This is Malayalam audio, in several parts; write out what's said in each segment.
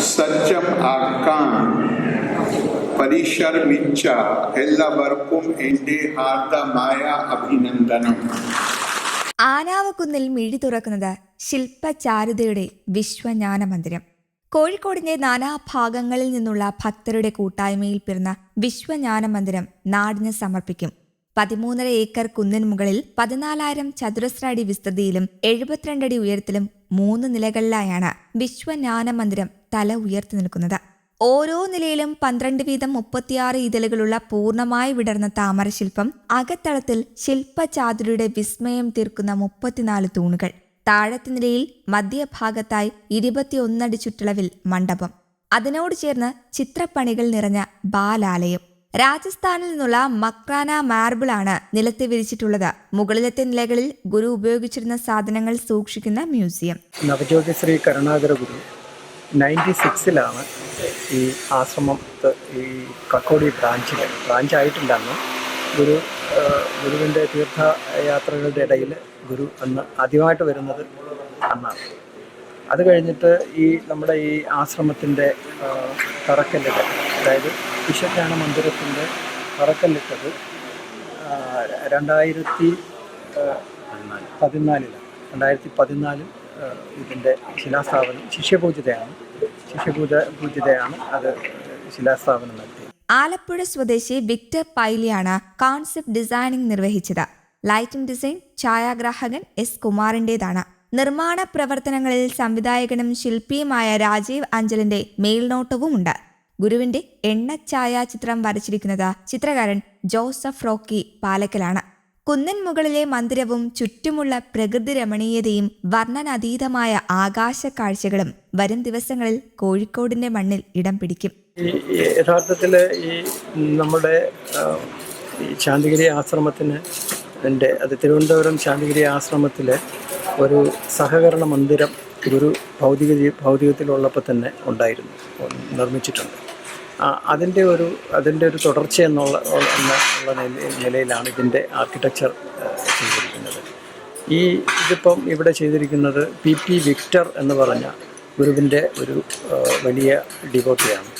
സജ്ജം ആക്കാൻ. പരിശ്രമിച്ച എല്ലാവർക്കും എന്റെ ഹാർദമായ അഭിനന്ദനം. ആനാവക്കുന്നിൽ മിഴി തുറക്കുന്നത് ശില്പചാരുതയുടെ വിശ്വജ്ഞാന മന്ദിരം. കോഴിക്കോടിന്റെ നാനാഭാഗങ്ങളിൽ നിന്നുള്ള ഭക്തരുടെ കൂട്ടായ്മയിൽ പിറന്ന വിശ്വജ്ഞാന മന്ദിരം നാടിന് സമർപ്പിക്കും. പതിമൂന്നര ഏക്കർ കുന്നിൻ മുകളിൽ പതിനാലായിരം ചതുരശ്ര അടി വിസ്തൃതിയിലും എഴുപത്തിരണ്ടടി ഉയരത്തിലും മൂന്ന് നിലകളിലായാണ് വിശ്വജ്ഞാന മന്ദിരം തല ഉയർത്തി നിൽക്കുന്നത്. ഓരോ നിലയിലും പന്ത്രണ്ട് വീതം മുപ്പത്തിയാറ് ഇതളുകളുള്ള പൂർണമായി വിടർന്ന താമരശില്പം അകത്തളത്തിൽ ശില്പചാതുരിയുടെ വിസ്മയം തീർക്കുന്ന മുപ്പത്തിനാല് തൂണുകൾ. താഴത്തെ നിലയിൽ മധ്യഭാഗത്തായി ഇരുപത്തിയൊന്നടി ചുറ്റളവിൽ മണ്ഡപം. അതിനോട് ചേർന്ന് ചിത്രപ്പണികൾ നിറഞ്ഞ ബാലാലയം. രാജസ്ഥാനിൽ നിന്നുള്ള മക്രാന മാർബിൾ ആണ് നിലത്ത് വിരിച്ചിട്ടുള്ളത്. മുകളിലത്തെ നിലകളിൽ ഗുരു ഉപയോഗിച്ചിരുന്ന സാധനങ്ങൾ സൂക്ഷിക്കുന്ന മ്യൂസിയം. നവജ്യോതി ശ്രീ കരുണാകര ഗുരു നയന്റി സിക്സിലാണ് ഈ ആശ്രമത്ത് ഈ കക്കോടി ബ്രാഞ്ചിൽ ബ്രാഞ്ച് ആയിട്ടില്ല ഗുരു ഗുരുവിന്റെ തീർത്ഥയാത്രകളുടെ ഇടയിൽ ഗുരു അന്ന് ആദ്യമായിട്ട് വരുന്നത് അന്നാണ്. അത് കഴിഞ്ഞിട്ട് ഈ നമ്മുടെ ഈ ആശ്രമത്തിന്റെ തറക്കല്ലിട്ട് അതായത് വിശ്വജ്ഞാന മന്ദിരത്തിന്റെ തറക്കല്ലിട്ടത് രണ്ടായിരത്തി പതിനാലിലാണ് രണ്ടായിരത്തി പതിനാലിൽ ഇതിന്റെ ശിലാസ്ഥാപനം ശിഷ്യപൂജിതയാണ്. ശിഷ്യപൂജ പൂജിതയാണ് അത് ശിലാസ്ഥാപനം നടത്തിയത്. ആലപ്പുഴ സ്വദേശി വിക്ടർ പൈലിയാണ് കോൺസെപ്റ്റ് ഡിസൈനിംഗ് നിർവഹിച്ചത്. ലൈറ്റിംഗ് ഡിസൈൻ ഛായാഗ്രാഹകൻ എസ് കുമാറിന്റെതാണ്. നിർമ്മാണ പ്രവർത്തനങ്ങളിൽ സംവിധായകനും ശില്പിയുമായ രാജീവ് അഞ്ചലിന്റെ മേൽനോട്ടവുമുണ്ട്. ഗുരുവിന്റെ എണ്ണ ഛായാചിത്രം വരച്ചിരിക്കുന്നത് ചിത്രകാരൻ ജോസഫ് റോക്കി പാലക്കലാണ്. കുന്നൻ മുകളിലെ മന്ദിരവും ചുറ്റുമുള്ള പ്രകൃതി രമണീയതയും വർണനതീതമായ ആകാശ കാഴ്ചകളും വരും ദിവസങ്ങളിൽ കോഴിക്കോടിന്റെ മണ്ണിൽ ഇടം പിടിക്കും. യഥാർത്ഥത്തിൽ ഈ നമ്മുടെ ശാന്തിഗിരി ആശ്രമത്തിന് എന്റെ അത് തിരുവനന്തപുരം ശാന്തിഗിരി ആശ്രമത്തിലെ ഒരു സഹകരണ മന്ദിരം ഗുരു ഭൗതിക ഭൗതികത്തിലുള്ളപ്പോൾ തന്നെ ഉണ്ടായിരുന്നു നിർമ്മിച്ചിട്ടുണ്ട്. അതിന്റെ ഒരു അതിന്റെ ഒരു തുടർച്ച എന്നുള്ള എന്നുള്ള നിലയിലാണ് ഇതിന്റെ ആർക്കിടെക്ചർ ചെയ്തിരിക്കുന്നത്. ഈ ഇതിപ്പം ഇവിടെ ചെയ്തിരിക്കുന്നത് പി പി വിക്ടർ എന്ന് പറഞ്ഞ ഗുരുവിന്റെ ഒരു വലിയ ഡിവോട്ടിയാണ്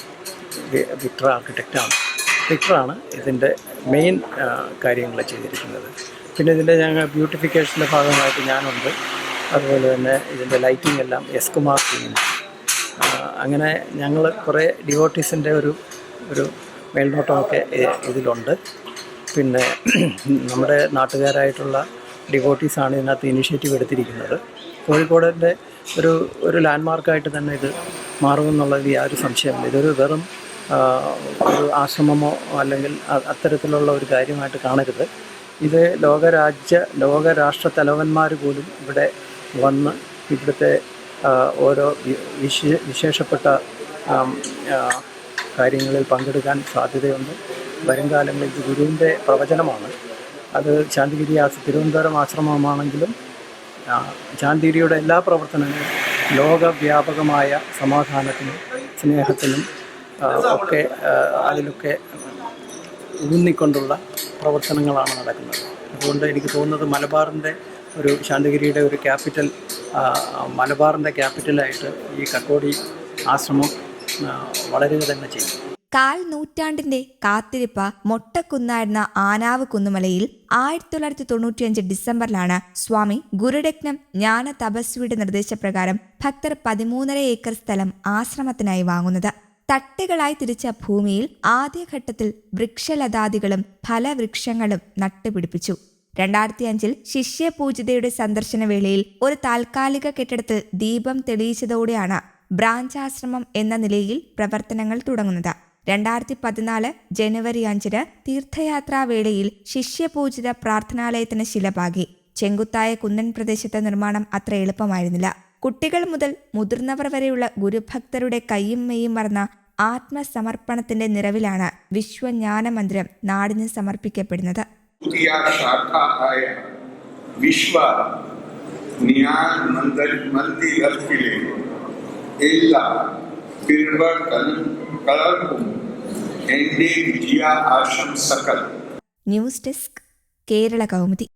വിക്ടർ ആർക്കിടെക്റ്റാണ് വിക്ടറാണ് ഇതിന്റെ മെയിൻ കാര്യങ്ങൾ ചെയ്തിരിക്കുന്നത്. പിന്നെ ഇതിന്റെ ഞങ്ങൾ ബ്യൂട്ടിഫിക്കേഷന്റെ ഭാഗമായിട്ട് ഞാനുണ്ട്. അതുപോലെ തന്നെ ഇതിന്റെ ലൈറ്റിംഗ് എല്ലാം എസ് കുമാർ ചെയ്യുന്നു ആ, അങ്ങനെ ഞങ്ങൾ കുറേ ഡിവോട്ടീസിന്റെ ഒരു ഒരു മേൽനോട്ടമൊക്കെ ഇതിലുണ്ട്. പിന്നെ നമ്മുടെ നാട്ടുകാരായിട്ടുള്ള ഡിവോട്ടീസാണ് ഇതിനകത്ത് ഇനിഷ്യേറ്റീവ് എടുത്തിരിക്കുന്നത്. കോഴിക്കോടിന്റെ ഒരു ഒരു ലാൻഡ്മാർക്കായിട്ട് തന്നെ ഇത് മാറുമെന്നുള്ളത് യാതൊരു സംശയമില്ല ഇതൊരു വെറും ഒരു ആശ്രമമോ അല്ലെങ്കിൽ അത്തരത്തിലുള്ള ഒരു കാര്യമായിട്ട് കാണരുത്. ഇത് ലോകരാജ്യ ലോകരാഷ്ട്ര തലവന്മാർ പോലും ഇവിടെ വന്ന് ഇവിടുത്തെ ഓരോ വിശേ വിശേഷപ്പെട്ട കാര്യങ്ങളിൽ പങ്കെടുക്കാൻ സാധ്യതയുണ്ട്. വരും കാലങ്ങളിൽ ഗുരുവിന്റെ പ്രവചനമാണ്. അത് ശാന്തിഗിരി ആ തിരുവനന്തപുരം ആശ്രമമാണെങ്കിലും ശാന്തിഗിരിയുടെ എല്ലാ പ്രവർത്തനങ്ങളും ലോകവ്യാപകമായ സമാധാനത്തിനും സ്നേഹത്തിനും ഒക്കെ അതിലൊക്കെ ഊന്നിക്കൊണ്ടുള്ള പ്രവർത്തനങ്ങളാണ് നടക്കുന്നത്. അതുകൊണ്ട് എനിക്ക് തോന്നുന്നത് മലബാറിന്റെ ഒരു ശാന്തഗിരിയുടെ ഒരു ക്യാപിറ്റൽ മലബാറിന്റെ ക്യാപിറ്റലായിട്ട് ഈ കക്കോടി ആശ്രമം വളരുക തന്നെ ചെയ്യും കാൽ നൂറ്റാണ്ടിന്റെ കാത്തിരിപ്പ മൊട്ടക്കുന്നായിരുന്ന ആനാവ് കുന്നുമലയിൽ ആയിരത്തി തൊള്ളായിരത്തി തൊണ്ണൂറ്റിയഞ്ച് ഡിസംബറിലാണ് സ്വാമി ഗുരുരത്നം ജ്ഞാന തപസ്വിയുടെ നിർദ്ദേശപ്രകാരം ഭക്തർ പതിമൂന്നര ഏക്കർ സ്ഥലം ആശ്രമത്തിനായി വാങ്ങുന്നത്. തട്ടുകളായി തിരിച്ച ഭൂമിയിൽ ആദ്യഘട്ടത്തിൽ വൃക്ഷലതാദികളും ഫലവൃക്ഷങ്ങളും നട്ടുപിടിപ്പിച്ചു. രണ്ടായിരത്തി അഞ്ചിൽ ശിഷ്യപൂജിതയുടെ സന്ദർശന വേളയിൽ ഒരു താൽക്കാലിക കെട്ടിടത്തിൽ ദീപം തെളിയിച്ചതോടെയാണ് ബ്രാഞ്ച് ആശ്രമം എന്ന നിലയിൽ പ്രവർത്തനങ്ങൾ തുടങ്ങുന്നത്. രണ്ടായിരത്തി പതിനാല് ജനുവരി അഞ്ചിന് തീർത്ഥയാത്രാ വേളയിൽ ശിഷ്യപൂജിത പ്രാർത്ഥനാലയത്തിന് ശിലപാകി ചെങ്കുത്തായ കുന്നൻ പ്രദേശത്തെ നിർമ്മാണം അത്ര എളുപ്പമായിരുന്നില്ല. കുട്ടികൾ മുതൽ മുതിർന്നവർ വരെയുള്ള ഗുരുഭക്തരുടെ കയ്യും മെയ്യും മറന്ന ആത്മസമർപ്പണത്തിന്റെ നിറവിലാണ് വിശ്വജ്ഞാന മന്ദിരം നാടിന് സമർപ്പിക്കപ്പെടുന്നത്. പുതിയ ശാഖ ആയ വിശ്വ ജ്ഞാൻ മന്ദിർ മന്ദിരത്തിലെ എല്ലാ പിറവകൾക്കും എൻ്റെ വിജയ ആശംസകൾ ന്യൂസ് ഡെസ്ക് കേരള കൗമുദി